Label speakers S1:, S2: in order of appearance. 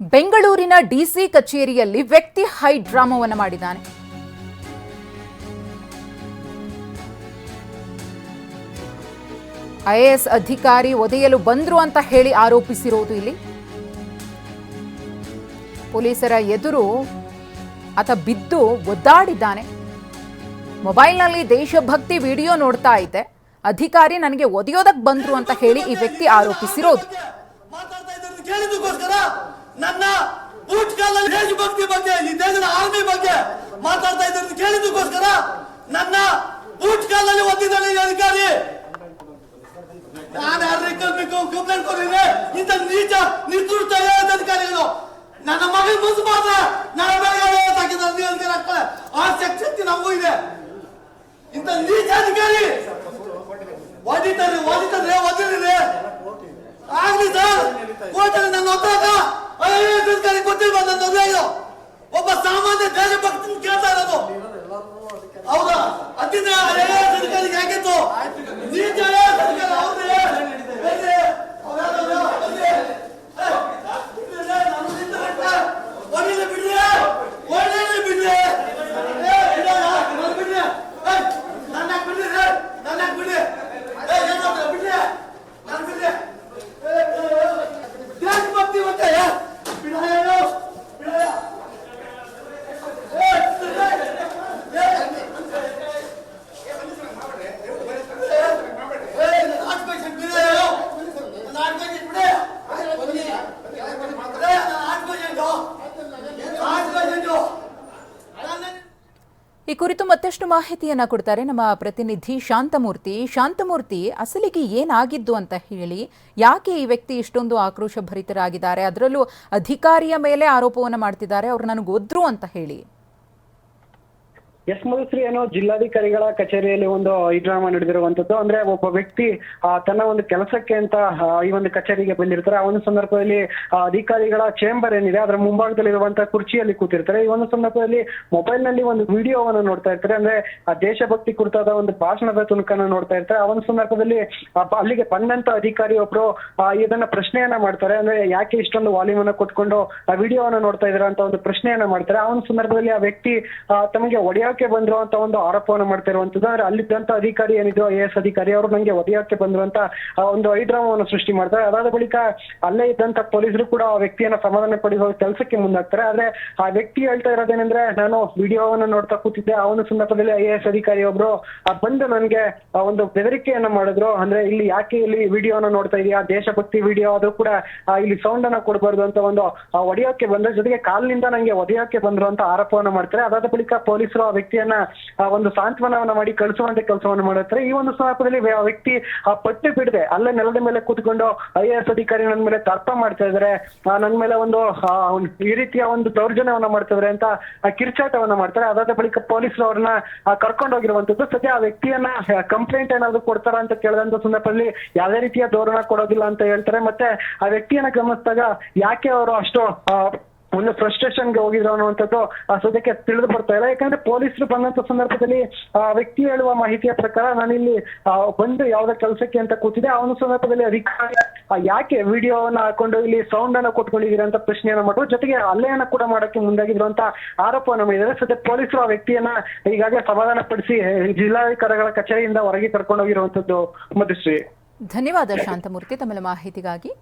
S1: ಬೆಂಗಳೂರಿನ ಡಿಸಿ ಕಚೇರಿಯಲ್ಲಿ ವ್ಯಕ್ತಿ ಹೈ ಡ್ರಾಮಾವನ್ನು ಮಾಡಿದ್ದಾನೆ. ಐಎಎಸ್ ಅಧಿಕಾರಿ ಒದೆಯಲು ಬಂದ್ರು ಅಂತ ಹೇಳಿ ಆರೋಪಿಸಿರೋದು ಇಲ್ಲಿ. ಪೊಲೀಸರ ಎದುರು ಆತ ಬಿದ್ದು ಒದ್ದಾಡಿದ್ದಾನೆ. ಮೊಬೈಲ್ನಲ್ಲಿ ದೇಶಭಕ್ತಿ ವಿಡಿಯೋ ನೋಡ್ತಾ ಇದ್ದೆ. ಅಧಿಕಾರಿ ನನಗೆ ಒದೆಯೋದಕ್ಕೆ ಬಂದ್ರು ಅಂತ ಹೇಳಿ ಈ ವ್ಯಕ್ತಿ ಆರೋಪಿಸಿರೋದು.
S2: ನನ್ನ ಬೂಟ್ ಕಾಲಲ್ಲಿ ದೇಶಭಕ್ತಿ ಬಗ್ಗೆ, ಈ ದೇಶದ ಆರ್ಮಿ ಬಗ್ಗೆ ಮಾತಾಡ್ತಾ ಇದ್ದಾರೆ ಕೇಳಿದಕ್ಕೋಸ್ಕರ ನನ್ನ ಒದ್ದಿದ್ದಾನೆ ಈ ಅಧಿಕಾರಿ. ನಾನು ಯಾರಿಗೆ ಕಂಪ್ಲೇಂಟ್ ಕೊಟ್ಟಿದ್ರೆ ಇಂಥ ನೀಚ, ನಿರ್ದುಷ್ಟ ಅಧಿಕಾರಿಗಳು. ನನ್ನ ಮಗನ ಮುಂದೆ ಮಾತ್ರ ನನ್ನ ಮೇಲೆ ಆ ಶಕ್ತಿ ನಮಗೂ ಇದೆ. ಇಂಥ ನೀಚ ಅಧಿಕಾರಿ. ಓದಿತಾರೆ ಓದಿತಾರೆ ಓದಿದ್ರೆ ಆಗ್ಲಿ ಸರ್, ಕೋರ್ಟಲ್ಲಿ ನನ್ನ ಒತ್ತಾಗ ಐಎಎಸ್ ಅಧಿಕಾರಿ ಕೊಟ್ಟಿಲ್ವಾ ನನ್ನ ಒತ್ತಾಗ ಒಬ್ಬ ಸಾಮಾನ್ಯ ದೇಶಭಕ್ತನ ಕೇಳ್ತಾ ಇರೋದು. ಹೌದಾ? ಅತಿನ ಅದೇ ಅಧಿಕಾರಿಗೆ ಯಾಕಿತ್ತು
S1: ಈ ಕುರಿತು ಮತ್ತಷ್ಟು ಮಾಹಿತಿಯನ್ನ ಕೊಡ್ತಾರೆ ನಮ್ಮ ಪ್ರತಿನಿಧಿ ಶಾಂತಮೂರ್ತಿ. ಶಾಂತಮೂರ್ತಿ, ಅಸಲಿಗೆ ಏನಾಗಿದ್ದು ಅಂತ ಹೇಳಿ, ಯಾಕೆ ಈ ವ್ಯಕ್ತಿ ಇಷ್ಟೊಂದು ಆಕ್ರೋಶ ಭರಿತರಾಗಿದ್ದಾರೆ? ಅದರಲ್ಲೂ ಅಧಿಕಾರಿಯ ಮೇಲೆ ಆರೋಪವನ್ನು ಮಾಡ್ತಿದ್ದಾರೆ, ಅವ್ರು ನನಗೆ ಒದ್ರು ಅಂತ ಹೇಳಿ.
S3: ಎಸ್ ಮಧುಶ್ರೀ ಏನೋ ಜಿಲ್ಲಾಧಿಕಾರಿಗಳ ಕಚೇರಿಯಲ್ಲಿ ಒಂದು ಈ ಡ್ರಾಮಾ ನಡೆದಿರುವಂತದ್ದು. ಅಂದ್ರೆ ಒಬ್ಬ ವ್ಯಕ್ತಿ ತನ್ನ ಒಂದು ಕೆಲಸಕ್ಕೆ ಅಂತ ಈ ಒಂದು ಕಚೇರಿಗೆ ಬಂದಿರ್ತಾರೆ. ಆ ಒಂದು ಸಂದರ್ಭದಲ್ಲಿ ಅಧಿಕಾರಿಗಳ ಚೇಂಬರ್ ಏನಿದೆ, ಅದರ ಮುಂಭಾಗದಲ್ಲಿರುವಂತಹ ಕುರ್ಚಿಯಲ್ಲಿ ಕೂತಿರ್ತಾರೆ. ಈ ಒಂದು ಸಂದರ್ಭದಲ್ಲಿ ಮೊಬೈಲ್ನಲ್ಲಿ ಒಂದು ವಿಡಿಯೋವನ್ನು ನೋಡ್ತಾ ಇರ್ತಾರೆ. ಅಂದ್ರೆ, ಆ ದೇಶಭಕ್ತಿ ಕುರಿತಾದ ಒಂದು ಭಾಷಣದ ತುಣುಕನ್ನು ನೋಡ್ತಾ ಇರ್ತಾರೆ. ಆ ಒಂದು ಸಂದರ್ಭದಲ್ಲಿ ಅಲ್ಲಿಗೆ ಬಂದಂತ ಅಧಿಕಾರಿ ಒಬ್ರು ಇದನ್ನ ಪ್ರಶ್ನೆಯನ್ನ ಮಾಡ್ತಾರೆ. ಅಂದ್ರೆ, ಯಾಕೆ ಇಷ್ಟೊಂದು ವಾಲ್ಯೂಮ್ ಅನ್ನ ಕೊಟ್ಕೊಂಡು ಆ ವಿಡಿಯೋವನ್ನ ನೋಡ್ತಾ ಇದ್ದೀರಾ ಅಂತ ಒಂದು ಪ್ರಶ್ನೆಯನ್ನ ಮಾಡ್ತಾರೆ. ಆ ಒಂದು ಸಂದರ್ಭದಲ್ಲಿ ಆ ವ್ಯಕ್ತಿ ತಮಗೆ ಒಡೆಯೋಕೆ ಬಂದ್ರು ಅಂತ ಒಂದು ಆರೋಪವನ್ನು ಮಾಡ್ತಿರುವಂತದ್ದು. ಅಂದ್ರೆ ಅಲ್ಲಿದ್ದಂತ ಅಧಿಕಾರಿ ಏನಿದ್ರು ಐ ಎಸ್ ಅಧಿಕಾರಿ ಅವರು ನಂಗೆ ಒಡೆಯೋಕೆ ಬಂದ್ರು ಅಂತ ಒಂದು ಐಡ್ರಾಮವನ್ನು ಸೃಷ್ಟಿ ಮಾಡ್ತಾರೆ. ಅದಾದ ಬಳಿಕ ಅಲ್ಲೇ ಇದ್ದಂತ ಪೊಲೀಸರು ಕೂಡ ಆ ವ್ಯಕ್ತಿಯನ್ನ ಸಮಾಧಾನ ಪಡಿಸುವ ಕೆಲಸಕ್ಕೆ ಮುಂದಾಗ್ತಾರೆ. ಆದ್ರೆ ಆ ವ್ಯಕ್ತಿ ಹೇಳ್ತಾ ಇರೋದೇನೆಂದ್ರೆ, ನಾನು ವಿಡಿಯೋವನ್ನ ನೋಡ್ತಾ ಕೂತಿದ್ದೆ. ಆ ಒಂದು ಸಂದರ್ಭದಲ್ಲಿ ಐ ಎಸ್ ಅಧಿಕಾರಿ ಒಬ್ರು, ಆ, ಬಂದು ನನಗೆ, ಆ, ಒಂದು ಬೆದರಿಕೆಯನ್ನ ಮಾಡಿದ್ರು. ಅಂದ್ರೆ ಇಲ್ಲಿ ಯಾಕೆ ಇಲ್ಲಿ ವಿಡಿಯೋನ ನೋಡ್ತಾ ಇದೀಯಾ? ದೇಶಭಕ್ತಿ ವಿಡಿಯೋ ಅದು ಕೂಡ ಇಲ್ಲಿ ಸೌಂಡ್ ಅನ್ನ ಕೊಡಬಾರ್ದು ಅಂತ ಒಂದು ಒಡೆಯೋಕೆ ಬಂದ್ರೆ. ಜೊತೆಗೆ ಕಾಲಿನಿಂದ ನಂಗೆ ಒಡೆಯೋಕೆ ಬಂದ್ರು ಅಂತ ಆರೋಪವನ್ನ ಮಾಡ್ತಾರೆ. ಅದಾದ ಬಳಿಕ ಪೊಲೀಸರು ವ್ಯಕ್ತಿಯನ್ನ ಒಂದು ಸಾಂತ್ವನವನ್ನ ಮಾಡಿ ಕಳಿಸುವಂತೆ ಕೆಲಸವನ್ನು ಮಾಡುತ್ತಾರೆ. ಈ ಒಂದು ಸಂದರ್ಭದಲ್ಲಿ ಆ ವ್ಯಕ್ತಿ ಆ ಪಟ್ಟು ಬಿಡದೆ ಅಲ್ಲೇ ನೆಲದ ಮೇಲೆ ಕೂತ್ಕೊಂಡು ಐ ಎ ಎಸ್ ಅಧಿಕಾರಿ ನನ್ನ ಮೇಲೆ ತರ್ಪ ಮಾಡ್ತಾ ಇದಾರೆ ನನ್ನ ಮೇಲೆ ಒಂದು ಈ ರೀತಿಯ ಒಂದು ದೌರ್ಜನ್ಯವನ್ನ ಮಾಡ್ತಾ ಇದಾರೆ ಅಂತ ಕಿರ್ಚಾಟವನ್ನ ಮಾಡ್ತಾರೆ. ಅದಾದ ಬಳಿಕ ಪೊಲೀಸರು ಅವ್ರನ್ನ ಕರ್ಕೊಂಡೋಗಿರುವಂತದ್ದು ಸದ್ಯ ಆ ವ್ಯಕ್ತಿಯನ್ನ ಕಂಪ್ಲೇಂಟ್ ಏನಾದ್ರು ಕೊಡ್ತಾರ ಅಂತ ಕೇಳಿದಂತ ಸಂದರ್ಭದಲ್ಲಿ ಯಾವುದೇ ರೀತಿಯ ಧೋರಣ ಕೊಡೋದಿಲ್ಲ ಅಂತ ಹೇಳ್ತಾರೆ. ಮತ್ತೆ ಆ ವ್ಯಕ್ತಿಯನ್ನ ಗಮನಿಸಿದಾಗ ಯಾಕೆ ಅವರು ಅಷ್ಟು ಒಂದು ಫ್ರಸ್ಟ್ರೇಷನ್ಗೆ ಹೋಗಿದ್ರು ಅನ್ನುವಂಥದ್ದು ಸದ್ಯಕ್ಕೆ ತಿಳಿದು ಬರ್ತಾ ಇಲ್ಲ. ಯಾಕಂದ್ರೆ ಪೊಲೀಸರು ಬಂದಂತ ಸಂದರ್ಭದಲ್ಲಿ, ಆ ವ್ಯಕ್ತಿ ಹೇಳುವ ಮಾಹಿತಿಯ ಪ್ರಕಾರ ನಾನಿಲ್ಲಿ ಬಂದು ಯಾವ್ದೋ ಕೆಲಸಕ್ಕೆ ಅಂತ ಕೂತಿದ್ದೆ. ಅವನ ಸಂದರ್ಭದಲ್ಲಿ ಅಧಿಕಾರಿ ಯಾಕೆ ವಿಡಿಯೋನ ಹಾಕೊಂಡು ಇಲ್ಲಿ ಸೌಂಡ್ ಅನ್ನ ಕೊಟ್ಕೊಂಡಿದ್ದೀರಾ ಅಂತ ಪ್ರಶ್ನೆಯನ್ನ ಮಾಡುವ ಜೊತೆಗೆ ಹಲ್ಲೆಯನ್ನ ಕೂಡ ಮಾಡಕ್ಕೆ ಮುಂದಾಗಿದ್ರು ಅಂತ ಆರೋಪವನ್ನು ಮಾಡಿದ್ದಾರೆ. ಸದ್ಯ ಪೊಲೀಸರು ಆ ವ್ಯಕ್ತಿಯನ್ನ ಈಗಾಗಲೇ ಸಮಾಧಾನ ಪಡಿಸಿ ಜಿಲ್ಲಾಧಿಕಾರಿಗಳ ಕಚೇರಿಯಿಂದ ಹೊರಗೆ ಕರ್ಕೊಂಡು ಹೋಗಿರುವಂತದ್ದು ಮಧುಶ್ರೀ.
S1: ಧನ್ಯವಾದ ಶಾಂತಮೂರ್ತಿ. ತಮ್ಮ ಮಾಹಿತಿಗಾಗಿ